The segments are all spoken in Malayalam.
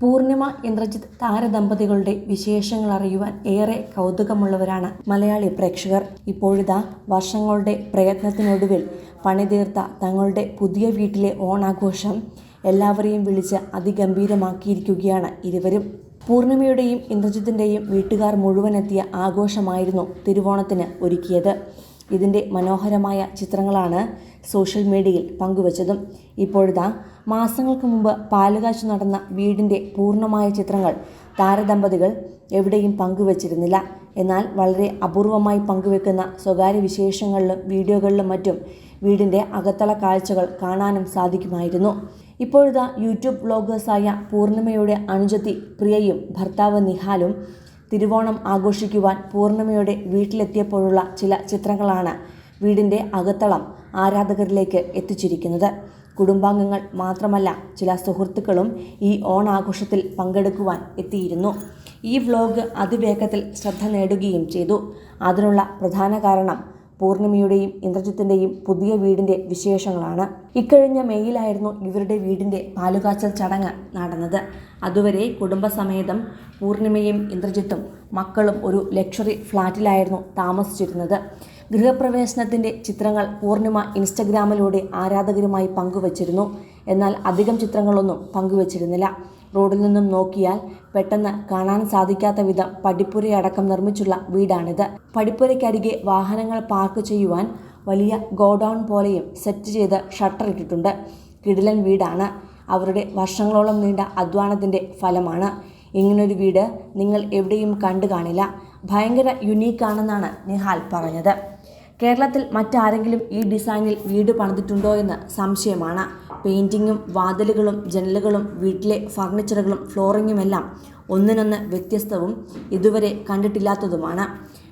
പൂർണിമ ഇന്ദ്രജിത്ത് താരദമ്പതികളുടെ വിശേഷങ്ങൾ അറിയുവാൻ ഏറെ കൗതുകമുള്ളവരാണ് മലയാളി പ്രേക്ഷകർ. ഇപ്പോഴിതാ വർഷങ്ങളുടെ പ്രയത്നത്തിനൊടുവിൽ പണിതീർത്ത തങ്ങളുടെ പുതിയ വീട്ടിലെ ഓണാഘോഷം എല്ലാവരെയും വിളിച്ച് അതിഗംഭീരമാക്കിയിരിക്കുകയാണ് ഇരുവരും. പൂർണിമയുടെയും ഇന്ദ്രജിത്തിന്റെയും വീട്ടുകാർ മുഴുവനെത്തിയ ആഘോഷമായിരുന്നു തിരുവോണത്തിന് ഒരുക്കിയത്. ഇതിന്റെ മനോഹരമായ ചിത്രങ്ങളാണ് സോഷ്യൽ മീഡിയയിൽ പങ്കുവച്ചതും. ഇപ്പോഴിതാ മാസങ്ങൾക്ക് മുമ്പ് പാലുകാച്ചു നടന്ന വീടിന്റെ പൂർണമായ ചിത്രങ്ങൾ താരദമ്പതികൾ എവിടെയും പങ്കുവച്ചിരുന്നില്ല. എന്നാൽ വളരെ അപൂർവമായി പങ്കുവെക്കുന്ന സ്വകാര്യ വിശേഷങ്ങളിലും വീഡിയോകളിലും മറ്റും വീടിന്റെ അകത്തള കാഴ്ചകൾ കാണാനും സാധിക്കുമായിരുന്നു. ഇപ്പോഴത്തെ യൂട്യൂബ് വ്ളോഗേഴ്സായ പൂർണിമയുടെ അനുജത്തി പ്രിയയും ഭർത്താവ് നിഹാലും തിരുവോണം ആഘോഷിക്കുവാൻ പൂർണിമയുടെ വീട്ടിലെത്തിയപ്പോഴുള്ള ചില ചിത്രങ്ങളാണ് വീടിന്റെ അകത്തളം ആരാധകരിലേക്ക് എത്തിച്ചിരിക്കുന്നത്. കുടുംബാംഗങ്ങൾ മാത്രമല്ല ചില സുഹൃത്തുക്കളും ഈ ഓണാഘോഷത്തിൽ പങ്കെടുക്കുവാൻ എത്തിയിരുന്നു. ഈ വ്ലോഗ് അതിവേഗത്തിൽ ശ്രദ്ധ നേടുകയും ചെയ്തു. അതിനുള്ള പ്രധാന കാരണം പൂർണിമയുടെയും ഇന്ദ്രജിത്തിന്റെയും പുതിയ വീടിന്റെ വിശേഷങ്ങളാണ്. ഇക്കഴിഞ്ഞ മെയ്യിലായിരുന്നു ഇവരുടെ വീടിന്റെ പാലുകാച്ചൽ ചടങ്ങ് നടന്നത്. അതുവരെ കുടുംബസമേതം പൂർണിമയും ഇന്ദ്രജിത്തും മക്കളും ഒരു ലക്ഷറി ഫ്ലാറ്റിലായിരുന്നു താമസിച്ചിരുന്നത്. ഗൃഹപ്രവേശനത്തിന്റെ ചിത്രങ്ങൾ പൂർണിമ ഇൻസ്റ്റഗ്രാമിലൂടെ ആരാധകരുമായി പങ്കുവച്ചിരുന്നു. എന്നാൽ അധികം ചിത്രങ്ങളൊന്നും പങ്കുവച്ചിരുന്നില്ല. റോഡിൽ നിന്നും നോക്കിയാൽ പെട്ടെന്ന് കാണാൻ സാധിക്കാത്ത വിധം പടിപ്പുരയടക്കം നിർമ്മിച്ചുള്ള വീടാണിത്. പടിപ്പുരയ്ക്കരികെ വാഹനങ്ങൾ പാർക്ക് ചെയ്യുവാൻ വലിയ ഗോഡൗൺ പോലെയും സെറ്റ് ചെയ്ത് ഷട്ടർ ഇട്ടിട്ടുണ്ട്. കിടിലൻ വീടാണ്. അവരുടെ വർഷങ്ങളോളം നീണ്ട അധ്വാനത്തിന്റെ ഫലമാണ്. ഇങ്ങനൊരു വീട് നിങ്ങൾ എവിടെയും കണ്ടു കാണില്ല. ഭയങ്കര യുണീക്കാണെന്നാണ് നിഹാൽ പറഞ്ഞത്. കേരളത്തിൽ മറ്റാരെങ്കിലും ഈ ഡിസൈനിൽ വീട് പണിതിട്ടുണ്ടോ എന്ന് സംശയമാണ്. പെയിന്റിങ്ങും വാതിലുകളും ജനലുകളും വീട്ടിലെ ഫർണിച്ചറുകളും ഫ്ലോറിങ്ങുമെല്ലാം ഒന്നിനൊന്ന് വ്യത്യസ്തവും ഇതുവരെ കണ്ടിട്ടില്ലാത്തതുമാണ്.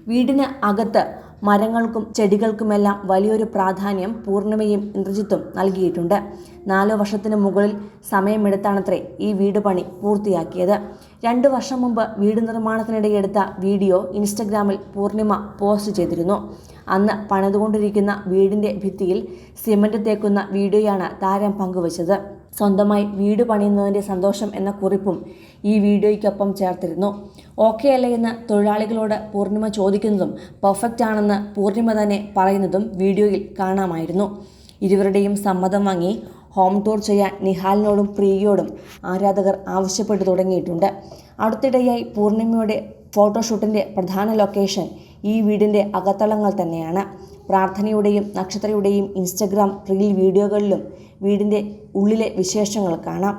വീടിന് അകത്ത് മരങ്ങൾക്കും ചെടികൾക്കുമെല്ലാം വലിയൊരു പ്രാധാന്യം പൂർണിമയും ഇന്ദ്രജിത്തും നൽകിയിട്ടുണ്ട്. നാലു വർഷത്തിന് മുകളിൽ സമയമെടുത്താണത്രേ ഈ വീട് പണി പൂർത്തിയാക്കിയത്. രണ്ടു വർഷം മുമ്പ് വീട് നിർമ്മാണത്തിനിടെ എടുത്ത വീഡിയോ ഇൻസ്റ്റഗ്രാമിൽ പൂർണിമ പോസ്റ്റ് ചെയ്തിരുന്നു. അന്ന് പണിതുകൊണ്ടിരിക്കുന്ന വീടിന്റെ ഭിത്തിയിൽ സിമന്റ് തേക്കുന്ന വീഡിയോയാണ് താരം പങ്കുവച്ചത്. സ്വന്തമായി വീട് പണിയുന്നതിന്റെ സന്തോഷം എന്ന കുറിപ്പും ഈ വീഡിയോയ്ക്കൊപ്പം ചേർത്തിരുന്നു. ഓക്കെ അല്ലേ എന്ന് തൊഴിലാളികളോട് പൂർണിമ ചോദിക്കുന്നതും പെർഫെക്റ്റ് ആണെന്ന് പൂർണിമ തന്നെ പറയുന്നതും വീഡിയോയിൽ കാണാമായിരുന്നു. ഇരുവരുടെയും സമ്മതം വാങ്ങി ഹോം ടൂർ ചെയ്യാൻ നിഹാലിനോടും പ്രിയയോടും ആരാധകർ ആവശ്യപ്പെട്ടു തുടങ്ങിയിട്ടുണ്ട്. അടുത്തിടെയായി പൂർണിമയുടെ ഫോട്ടോഷൂട്ടിന്റെ പ്രധാന ലൊക്കേഷൻ ഈ വീടിന്റെ അകത്തളങ്ങൾ തന്നെയാണ്. പ്രാർത്ഥനയുടെയും നക്ഷത്രയുടെയും ഇൻസ്റ്റഗ്രാം റീൽ വീഡിയോകളിലും വീടിന്റെ ഉള്ളിലെ വിശേഷങ്ങൾ കാണാം.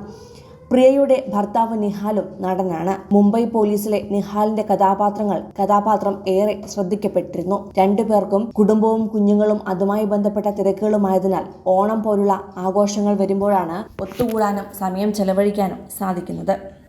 പ്രിയയുടെ ഭർത്താവ് നിഹാലും നടനാണ്. മുംബൈ പോലീസിലെ നിഹാലിന്റെ കഥാപാത്രങ്ങൾ കഥാപാത്രം ഏറെ ശ്രദ്ധിക്കപ്പെട്ടിരുന്നു. രണ്ടുപേർക്കും കുടുംബവും കുഞ്ഞുങ്ങളും അതുമായി ബന്ധപ്പെട്ട തിരക്കുകളുമായതിനാൽ ഓണം പോലുള്ള ആഘോഷങ്ങൾ വരുമ്പോഴാണ് ഒത്തുകൂടാനും സമയം ചെലവഴിക്കാനും സാധിക്കുന്നത്.